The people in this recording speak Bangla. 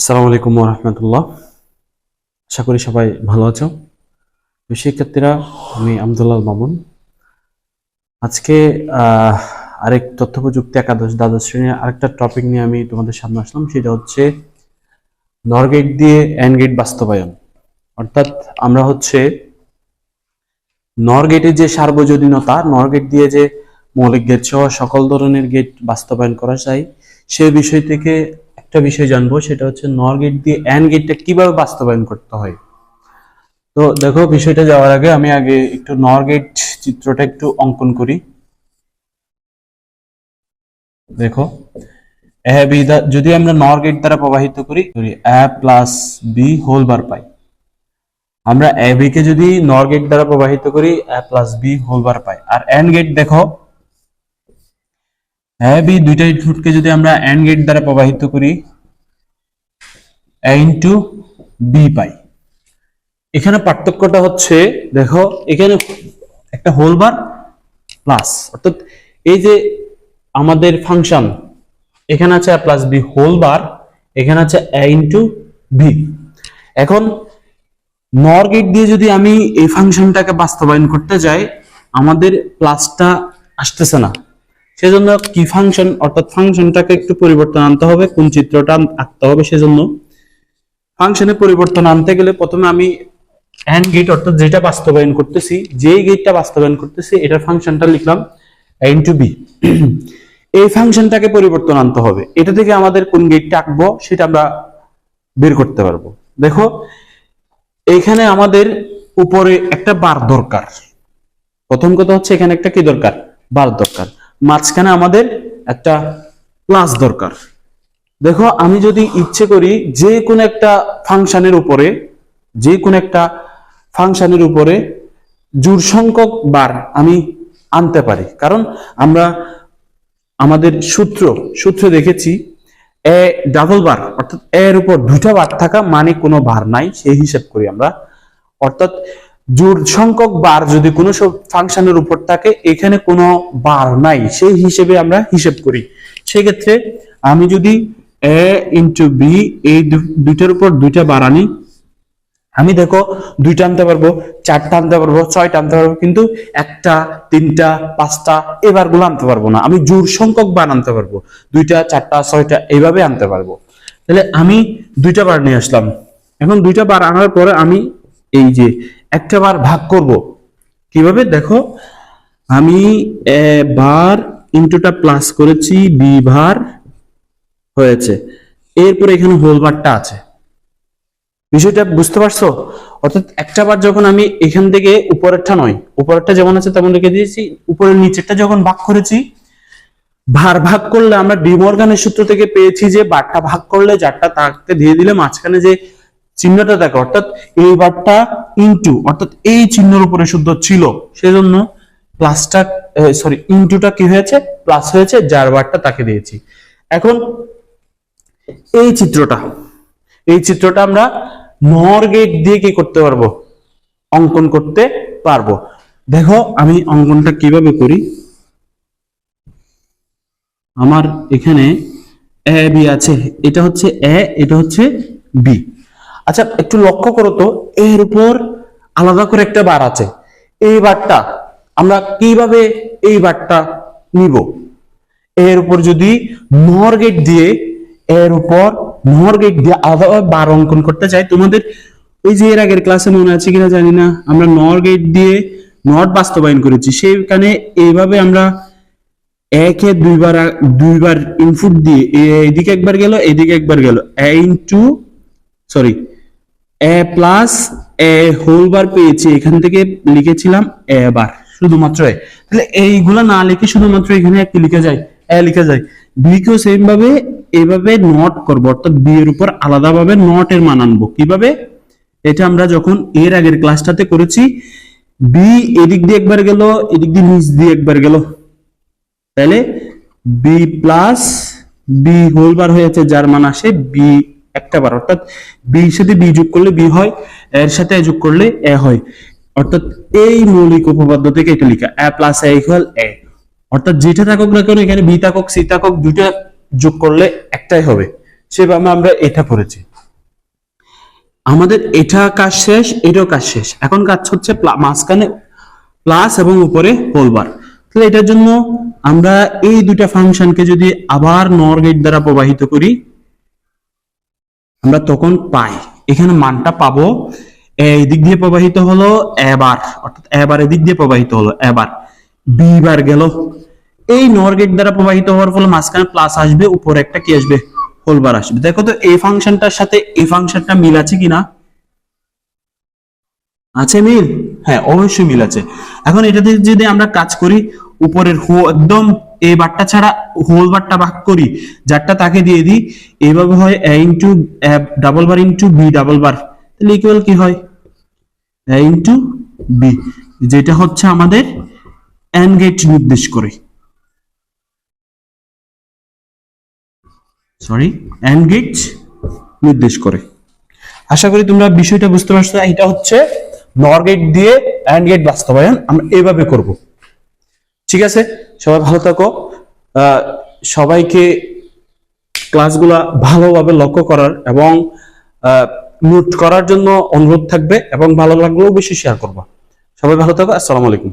আসসালামু আলাইকুম রহমতুল্লাহ আশা করি সবাই ভালো আছো। শিক্ষার্থীরা আমি আবদুল্লাহ মামুন। আজকে আরেক তথ্য প্রযুক্তি একাদশ দ্বাদশ শ্রেণির আরেকটা টপিক নিয়ে আমি তোমাদের সামনে আসলাম। সেটা হচ্ছে নরগেট দিয়ে এন্ড গেট বাস্তবায়ন। অর্থাৎ আমরা হচ্ছে নরগেটের যে সার্বজনীনতা, নরগেট দিয়ে যে মৌলিক গেট সহ সকল ধরনের গেট বাস্তবায়ন করা যায়, সে বিষয় থেকে একটা বিষয় জানব, সেটা হচ্ছে নর গেট দিয়ে অ্যান্ড গেটটা কীভাবে বাস্তবায়ন করতে হয়? তো দেখো, বিষয়টা যাওয়ার আগে আমি আগে একটু নর গেট চিত্রটা একটু অঙ্কন করি। দেখো যদি আমরা নর গেট দ্বারা প্রবাহিত করি A plus B whole bar পাই। আমরা এ বি কে যদি নর গেট দ্বারা প্রবাহিত করি A plus B whole bar পাই। আর এন্ড গেট দেখো এ বি দুইটা ইনপুটকে যদি আমরা এন্ড গেট দ্বারা প্রবাহিত করি এ ইন্টু বি পাই। এখানে পার্থক্যটা হচ্ছে, দেখো, এখানে একটা হোল বার প্লাস অর্থাৎ এই যে আমাদের ফাংশন এখানে আছে প্লাস বি হোল বার এখানে আছে এ ইন্টু বি এখন নর গেট দিয়ে যদি আমি এই ফাংশনটাকে বাস্তবায়ন করতে যাই, আমাদের প্লাসটা আসতেছে না। সেজন্য কি ফাংশন অর্থাৎ ফাংশনটাকে একটু পরিবর্তন আনতে হবে, কোন চিত্রটা আঁকতে হবে সেজন্য। ফাংশনে পরিবর্তন আনতে গেলে প্রথমে আমি অ্যান্ড গেট অর্থাৎ যেটা বাস্তবায়ন করতেছি, যেই গেটটা বাস্তবায়ন করতেছি, এটার ফাংশনটা লিখলাম এন টু বি এই ফাংশনটাকে পরিবর্তন আনতে হবে। এটা থেকে আমাদের কোন গেটটা আঁকবো, সেটা আমরা বের করতে পারব। দেখো, এখানে আমাদের উপরে একটা বার দরকার। প্রথম কথা হচ্ছে এখানে একটা কি দরকার? বার দরকার। মাঝখানে আমাদের একটা প্লাস দরকার। দেখো, আমি যদি ইচ্ছে করি যে কোনো একটা ফাংশনের উপরে, যে কোনো একটা ফাংশনের উপরে জোর সংখ্যক বার আমি আনতে পারি। কারণ আমরা আমাদের সূত্র সূত্র দেখেছি, এ ডাবল বার অর্থাৎ এর উপর দুটা বার থাকা মানে কোনো বার নাই, সেই হিসাব করি আমরা। অর্থাৎ জোর সংখ্যক বার যদি কোনো ফাংশনের উপর থাকে, এখানে কোনো বার নাই। সেই হিসেবে আমরা হিসেব করি। সেক্ষেত্রে আমি যদি এ ইন্টু বি এই দুইটার উপর দুইটা বার আনি, আমি দেখো দুইটা আনতে পারব, চারটা আনতে পারব, ছয়টা আনতে পারব, কিন্তু একটা, তিনটা, পাঁচটা এবারগুলো আনতে পারব না। আমি জোর সংখ্যক বার আনতে পারব। দুইটা, চারটা, ছয়টা এইভাবে আনতে পারব। তাহলে আমি দুইটা বার নিয়ে আসলাম। এখন দুইটা বার আনার পরে আমি এই যে একটা বার ভাগ করব। কীভাবে? দেখো, আমি বার ইন্টুটা প্লাস করেছি বি ভার হয়েছে। এরপরে এখানে হোল বারটা আছে। বিষয়টা বুঝতে পারছ? অর্থাৎ একটা বার যখন আমি এখান থেকে উপরেরটা নয়, উপরেরটা যেমন আছে তেমন রেখে দিয়েছি, উপরের নিচেরটা যখন ভাগ করেছি ভার ভাগ করলে আমরা ডিমর্গানের সূত্র থেকে পেয়েছি যে বারটা ভাগ করলে যারটা তাকে দিয়ে দিলে মাঝখানে যে চিহ্নটা দেখো, অর্থাৎ এই বারটা ইনটু অর্থাৎ এই চিহ্নের উপরে শুদ্ধ ছিল। সেজন্য প্লাসটা সরি ইনটুটা কি হয়েছে? প্লাস হয়েছে, যার বারটা তাকে দিয়েছি। এখন এই চিত্রটা এই চিত্রটা আমরা নর গেট দিয়ে কি করতে পারব? অঙ্কন করতে পারব। দেখো, আমি অঙ্কনটা কীভাবে করি? আমার এখানে এ বি আছে। এটা হচ্ছে এ এটা হচ্ছে বি আচ্ছা একটু লক্ষ্য করো তো, এর উপর আলাদা করে একটা বার আছে। এই বারটা আমরা কীভাবে এই বারটা নিব? এর উপর যদি নর গেট দিয়ে, এর উপর নর গেট দিয়ে আলাদাভাবে বার অঙ্কন করতে চাই, তোমাদের ওই যে এর আগের ক্লাসে মনে আছে কিনা জানি না, আমরা নর গেট দিয়ে নট বাস্তবায়ন করেছি, সেইখানে এইভাবে আমরা একে দুইবার দুইবার ইনপুট দিয়ে এদিকে একবার গেল, এদিকে একবার গেল A into sorry A plus A whole bar পেয়েছি, এখান থেকে লিখেছিলাম এ বার। শুধুমাত্র এ। তাহলে এইগুলা না লিখে শুধুমাত্র এখানে একটি লিখে যায়, এ লিখে যায়। বি কেও সেম ভাবে এভাবে নট করব, অর্থাৎ বি এর উপর আলাদাভাবে নট এর মান আনব। কীভাবে? এটা আমরা যখন এর আগের ক্লাসটাতে করেছি বি এদিক দিয়ে একবার গেল, এদিক দিয়ে নিচ দিয়ে একবার গেল। তাহলে B plus B whole bar হয়েছে যার মান আসে বি একটা বার অর্থাৎ বি সাথে বি যোগ করলে বি হয়, এর সাথে এ যোগ করলে এ হয়। অর্থাৎ এই মৌলিক উপপাদ্য থেকে এটা লেখা এ প্লাস এ ইকুয়াল এ অর্থাৎ যেটা থাকুক না কেন, এখানে বি থাকুক সি থাকুক, দুইটা যোগ করলে একটাই হবে। সেভাবে আমরা এটা করেছি। আমাদের এটা কাজ শেষ, এটাও কাজ শেষ। এখন কাজ হচ্ছে মাঝখানে প্লাস এবং উপরে হোলবার তাহলে এটার জন্য আমরা এই দুইটা ফাংশনকে যদি আবার নর গেট দ্বারা প্রবাহিত করি আমরা তখন পাই। এখানে মানটা পাবো, এই দিক দিয়ে প্রবাহিত হলো এবার, অর্থাৎ এবার এদিক দিয়ে প্রবাহিত হলো এবার। বি বার গেল। এই নর গেট দ্বারা প্রবাহিত হওয়ার ফলে মাঝখানে প্লাস আসবে, উপরে একটা কি আসবে? হোলবার আসবে। দেখো তো, এই ফাংশনটার সাথে এই ফাংশনটা মিল আছে কিনা? আছে মিল? হ্যাঁ অবশ্যই মিল আছে। এখন এটাতে যদি আমরা কাজ করি, উপরের হো একদম এই বারটা ছাড়া হোল বারটা ভাগ করি। যারটা তাকে দিয়ে দিই, এইভাবে হয় A into double bar into B double bar তাহলে ইকুয়াল কি হয়? এ ইন্টু বি যেটা হচ্ছে আমাদের এন গেট নির্দেশ করে। সরি এন গেট নির্দেশ করে। আশা করি তোমরা বিষয়টা বুঝতে পারছ, এটা হচ্ছে নর গেট দিয়ে অ্যান্ড গেট বাস্তবায়ন আমরা এভাবে করব। ঠিক আছে? সবাই ভালো থাকো। সবাইকে ক্লাসগুলা ভালোভাবে লক্ষ্য করার এবং নোট করার জন্য অনুরোধ থাকবে এবং ভালো লাগলেও বেশি শেয়ার করবা। সবাই ভালো থাকো, আসসালামু আলাইকুম।